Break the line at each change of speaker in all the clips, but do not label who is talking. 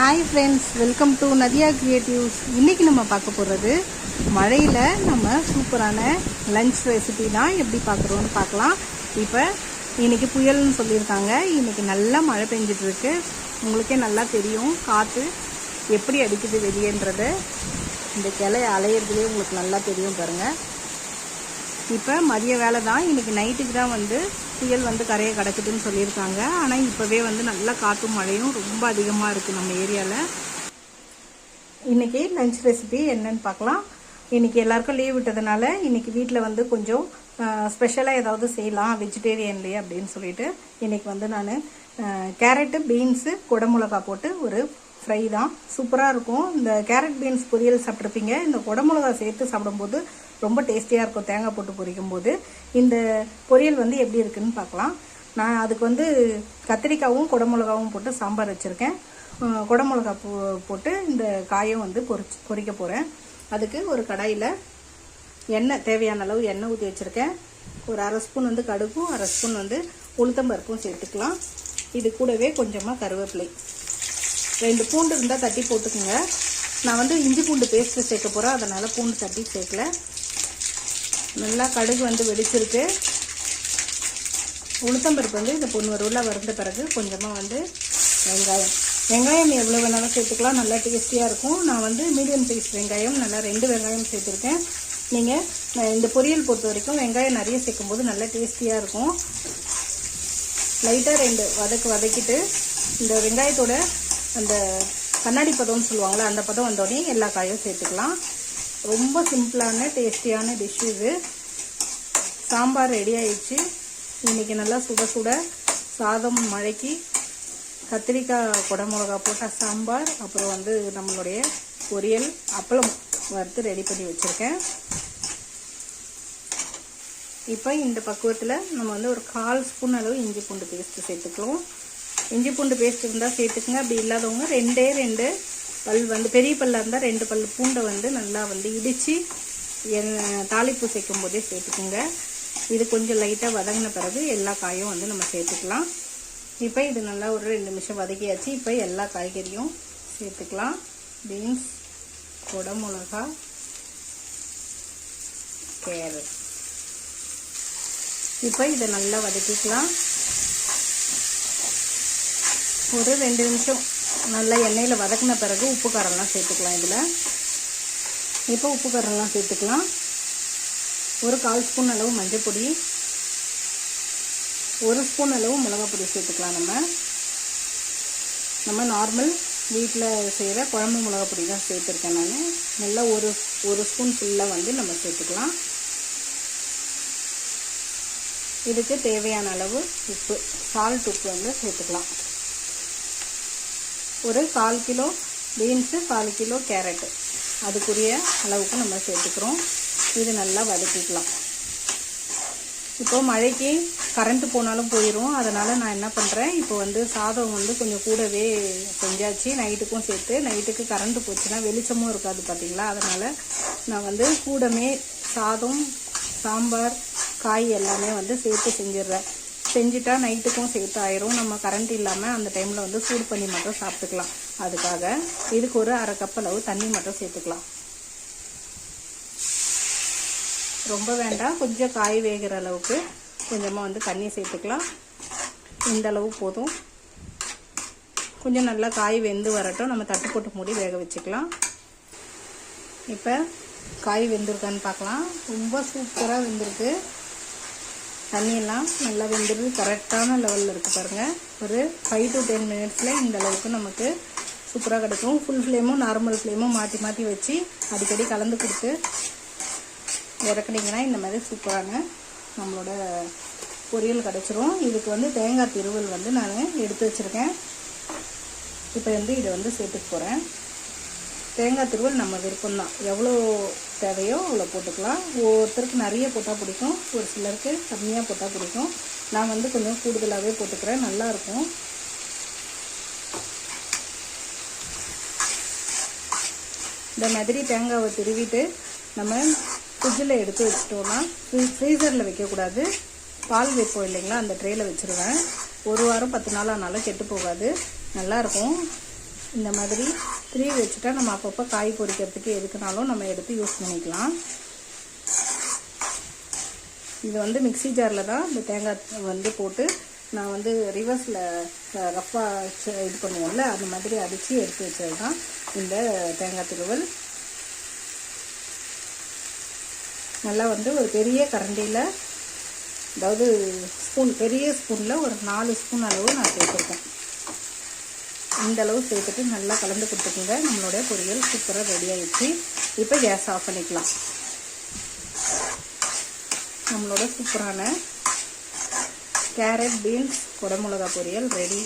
Hi friends welcome to Nadiya creatives இன்றைக்கி நம்ம பார்க்க போகிறது மழையில் நம்ம சூப்பரான லஞ்ச் ரெசிபி தான் எப்படி பார்க்குறோன்னு பார்க்கலாம். இப்போ இன்றைக்கி புயல்னு சொல்லியிருக்காங்க. இன்னைக்கு நல்லா மழை பெஞ்சிட்ருக்கு. உங்களுக்கே நல்லா தெரியும் காற்று எப்படி அடிக்குது வெளியேன்றது. இந்த கிளை அலையிறதுலேயே உங்களுக்கு நல்லா தெரியும் பாருங்கள் இப்போ மதிய வேலை தான் இன்றைக்கி நைட்டுக்கு தான் வந்து புயல் வந்து கரையை கிடக்குதுன்னு சொல்லியிருக்காங்க. ஆனால் இப்போவே வந்து நல்லா காற்றும் மழையும் ரொம்ப அதிகமாக இருக்குது நம்ம ஏரியாவில் இன்றைக்கி லஞ்ச் ரெசிபி என்னன்னு பார்க்கலாம். இன்றைக்கி எல்லாருக்கும் லீவ் விட்டதுனால இன்றைக்கி வீட்டில் வந்து கொஞ்சம் ஸ்பெஷலாக ஏதாவது செய்யலாம் வெஜிடேரியன்லேயே அப்படின்னு சொல்லிட்டு இன்றைக்கி வந்து நான் கேரட்டு பீன்ஸு குடமிளகா போட்டு ஒரு ஃப்ரை தான். சூப்பராக இருக்கும். இந்த கேரட் பீன்ஸ் பொரியல் சாப்பிட்ருப்பீங்க இந்த குடமிளகா சேர்த்து சாப்பிடும்போது ரொம்ப டேஸ்டியாக இருக்கும். தேங்காய் போட்டு பொரிக்கும் போது இந்த பொரியல் வந்து எப்படி இருக்குன்னு பார்க்கலாம். நான் அதுக்கு வந்து கத்திரிக்காவும் குடமிளகாவும் போட்டு சாம்பார் வச்சுருக்கேன். அஹ் குடமிளகா போ போட்டு இந்த காயும் வந்து பொரிச்சு பொரிக்க போகிறேன் அதுக்கு ஒரு கடாயில் எண்ணெய் தேவையான அளவு எண்ணெய் ஊற்றி வச்சுருக்கேன். ஒரு அரை ஸ்பூன் வந்து கடுகும் அரை ஸ்பூன் வந்து உளுத்தம்பருப்பும் சேர்த்துக்கலாம். இது கூடவே கொஞ்சமாக கருவேப்பிலை. ரெண்டு பூண்டு இருந்தால் தட்டி போட்டுக்கோங்க. நான் வந்து இஞ்சி பூண்டு பேஸ்ட்டு சேர்க்க போகிறேன் அதனால் பூண்டு தட்டி சேர்க்கல. நல்லா கடுகு வந்து வெடிச்சிருக்கு. உளுத்தம்பருப்பு வந்து இந்த பொண்ணு வருவில் வறுந்த பிறகு கொஞ்சமாக வந்து வெங்காயம். வெங்காயம் எவ்வளோ வேணாலும் சேர்த்துக்கலாம். நல்லா டேஸ்டியாக இருக்கும். நான் வந்து மீடியம் சைஸ் வெங்காயம் நல்லா ரெண்டு வெங்காயம் சேர்த்துருக்கேன். நீங்கள் இந்த பொரியல் பொறுத்த வரைக்கும் வெங்காயம் நிறைய சேர்க்கும் போது நல்லா டேஸ்டியாக இருக்கும். லைட்டாக ரெண்டு வதக்கு வதக்கிட்டு இந்த வெங்காயத்தோட அந்த கண்ணாடி பதம்னு சொல்லுவாங்களே அந்த பதம் வந்தோடனே எல்லா காயும் சேர்த்துக்கலாம். ரொம்ப சிம்பிளான டேஸ்டியான டிஷ் இது. சாம்பார் ரெடி ஆயிடுச்சு. இன்னைக்கு நல்லா சுட சுட சாதம் மழைக்கு கத்திரிக்காய் குடமிளகா போட்ட சாம்பார் அப்புறம் வந்து நம்மளுடைய பொரியல் அப்பளம் வறுத்து ரெடி பண்ணி வச்சுருக்கேன். இப்போ இந்த பக்குவத்தில் நம்ம வந்து ஒரு கால் ஸ்பூன் அளவு இஞ்சி பூண்டு பேஸ்ட்டு சேர்த்துக்கலாம். இஞ்சி பூண்டு பேஸ்ட் இருந்தால் சேர்த்துக்குங்க. அப்படி இல்லாதவங்க ரெண்டே ரெண்டு பல் வந்து பெரிய பல்லாக இருந்தால் ரெண்டு பல் பூண்டை வந்து நல்லா வந்து இடித்து எண்ணெய் தாளிப்பு சேர்க்கும் போதே சேர்த்துக்குங்க. இது கொஞ்சம் லைட்டாக வதங்கின பிறகு எல்லா காயும் வந்து நம்ம சேர்த்துக்கலாம். இப்போ இது நல்லா ஒரு ரெண்டு நிமிஷம் வதக்கியாச்சு. இப்போ எல்லா காய்கறியும் சேர்த்துக்கலாம். பீன்ஸ் குடமிளகா கேரட். இப்போ இதை நல்லா வதக்கிக்கலாம். ஒரு ரெண்டு நிமிஷம் நல்லா எண்ணெயில் வதக்கின பிறகு உப்பு காரம்லாம் சேர்த்துக்கலாம் இதில். இப்போ உப்பு காரம்லாம் சேர்த்துக்கலாம். ஒரு கால் ஸ்பூன் அளவு மஞ்சள் பொடி. ஒரு ஸ்பூன் அளவு மிளகாய் பொடி சேர்த்துக்கலாம் நம்ம. நம்ம நார்மல் வீட்டில் செய்கிற குழம்பு மிளகாப்பொடி பொடி தான் சேர்த்துருக்கேன் நான். நல்லா ஒரு ஒரு ஸ்பூன் ஃபுல்லாக வந்து நம்ம சேர்த்துக்கலாம். இதுக்கு தேவையான அளவு உப்பு சால்ட் உப்பு வந்து சேர்த்துக்கலாம். ஒரு கால் கிலோ பீன்ஸு கால் கிலோ கேரட்டு. அதுக்குரிய அளவுக்கு நம்ம சேர்த்துக்கிறோம். இது நல்லா வதக்கிக்கலாம். இப்போ மழைக்கு கரண்ட்டு போனாலும் போயிடும் அதனால் நான் என்ன பண்ணுறேன் இப்போ வந்து சாதம் வந்து கொஞ்சம் கூடவே செஞ்சாச்சு. நைட்டுக்கும் சேர்த்து. நைட்டுக்கு கரண்ட்டு போச்சுன்னா வெளிச்சமும் இருக்காது பார்த்தீங்களா அதனால் நான் வந்து கூடமே சாதம் சாம்பார் காய் எல்லாமே வந்து சேர்த்து செஞ்சிடுறேன். செஞ்சுட்டா நைட்டுக்கும் சேர்த்து ஆயிரும் நம்ம கரண்ட் இல்லாமல் அந்த டைமில் வந்து சூடு பண்ணி மட்டும் சாப்பிட்டுக்கலாம். அதுக்காக இதுக்கு ஒரு அரை கப் அளவு தண்ணி மட்டும் சேர்த்துக்கலாம். ரொம்ப வேண்டாம். கொஞ்சம் காய் வேகிற அளவுக்கு கொஞ்சமாக வந்து தண்ணி சேர்த்துக்கலாம். இந்த அளவு போதும். கொஞ்சம் நல்லா காய் வெந்து வரட்டும். நம்ம தட்டு போட்டு மூடி வேக வச்சுக்கலாம். இப்போ காய் வெந்திருக்கான்னு பார்க்கலாம். ரொம்ப சூப்பராக வெந்திருக்கு. தண்ணியெல்லாம் நல்லா வெந்துடுது. கரெக்டான லெவலில் இருக்குது பாருங்கள் ஒரு ஃபைவ் டு டென் மினிட்ஸில் இந்த அளவுக்கு நமக்கு சூப்பராக கிடைக்கும். ஃபுல் ஃப்ளேமும் நார்மல் ஃப்ளேமும் மாற்றி மாற்றி வச்சு அடிக்கடி கலந்து கொடுத்து இறக்குனீங்கன்னா இந்த மாதிரி சூப்பரான நம்மளோட பொரியல் கிடச்சிரும். இதுக்கு வந்து தேங்காய் திருவல் வந்து நான் எடுத்து வச்சுருக்கேன். இப்போ வந்து இதை வந்து சேர்த்துக்க போகிறேன் தேங்காய் திருவல் நம்ம விருப்பம்தான். எவ்வளோ தேவையோ அவ்வளோ போட்டுக்கலாம். ஒவ்வொருத்தருக்கு நிறைய போட்டால் பிடிக்கும். ஒரு சிலருக்கு கம்மியாக போட்டால் பிடிக்கும். நான் வந்து கொஞ்சம் கூடுதலாகவே போட்டுக்கிறேன். நல்லாயிருக்கும் இந்த மாதிரி தேங்காவை திருவிட்டு நம்ம ஃப்ரிட்ஜில் எடுத்து வச்சிட்டோம்னா ஃப்ரீசரில் வைக்கக்கூடாது. பால் வைப்போம் இல்லைங்களா? அந்த ட்ரேயில் வச்சுருவேன். ஒரு வாரம் பத்து நாள் ஆனாலும் கெட்டு போகாது. நல்லாயிருக்கும் இந்த மாதிரி த்ரீ வச்சுட்டா நம்ம அப்பப்போ காய் பொறிக்கிறதுக்கு எதுக்குனாலும் நம்ம எடுத்து யூஸ் பண்ணிக்கலாம். இது வந்து மிக்ஸி ஜாரில் தான் இந்த தேங்காய் வந்து போட்டு நான் வந்து ரிவர்ஸில் ரஃப்பாக இது பண்ணுவோம்ல அந்த மாதிரி அடித்து எடுத்து வச்சது தான் இந்த தேங்காய் துருவல். நல்லா வந்து ஒரு பெரிய கரண்டியில் அதாவது ஸ்பூன் பெரிய ஸ்பூனில் ஒரு நாலு ஸ்பூன் அளவு நான் சேர்த்துருக்கேன். இந்த அளவு சேர்த்துட்டு நல்லா கலந்து கொடுத்துக்கோங்க. நம்மளுடைய பொரியல் சூப்பராக ரெடி ஆகிடுச்சு இப்போ கேஸ் ஆஃப் பண்ணிக்கலாம். நம்மளோட சூப்பரான கேரட் பீன்ஸ் குடமிளகா பொரியல் ரெடி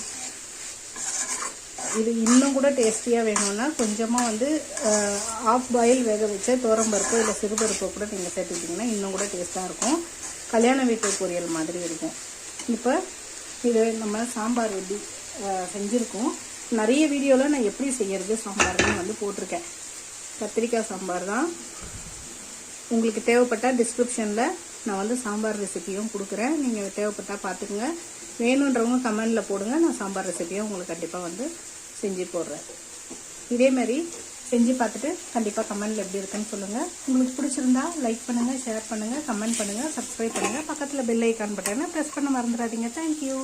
இது இன்னும் கூட டேஸ்டியாக வேணும்னா கொஞ்சமாக வந்து ஆஃப் பாயில் வேக வச்ச துவரம்பருப்பு இல்லை சிறுபருப்பு கூட நீங்கள் சேர்த்துக்கிட்டிங்கன்னா இன்னும் கூட டேஸ்ட்டாக இருக்கும். கல்யாண வீட்டு பொரியல் மாதிரி இருக்கும். இப்போ இது நம்ம சாம்பார் எப்படி செஞ்சுருக்கோம். நிறைய வீடியோவில் நான் எப்படி செய்யறது சாம்பார்னு வந்து போட்டிருக்கேன். கத்திரிக்காய் சாம்பார் தான். உங்களுக்கு தேவைப்பட்டால் டிஸ்கிரிப்ஷனில் நான் வந்து சாம்பார் ரெசிபியும் கொடுக்குறேன். நீங்கள் தேவைப்பட்டால் பார்த்துக்குங்க. வேணுன்றவங்க கமெண்டில் போடுங்க. நான் சாம்பார் ரெசிபியும் உங்களுக்கு கண்டிப்பாக வந்து செஞ்சு போடுறேன். இதே மாதிரி செஞ்சு பார்த்துட்டு கண்டிப்பாக கமெண்டில் எப்படி இருக்குன்னு சொல்லுங்கள் உங்களுக்கு பிடிச்சிருந்தா லைக் பண்ணுங்கள் ஷேர் பண்ணுங்கள் கமெண்ட் பண்ணுங்கள் சப்ஸ்கிரைப் பண்ணுங்கள் பக்கத்தில் பெல் ஐக்கான் பட்டனை ப்ரெஸ் பண்ண மறந்துடாதீங்க. தேங்க்யூ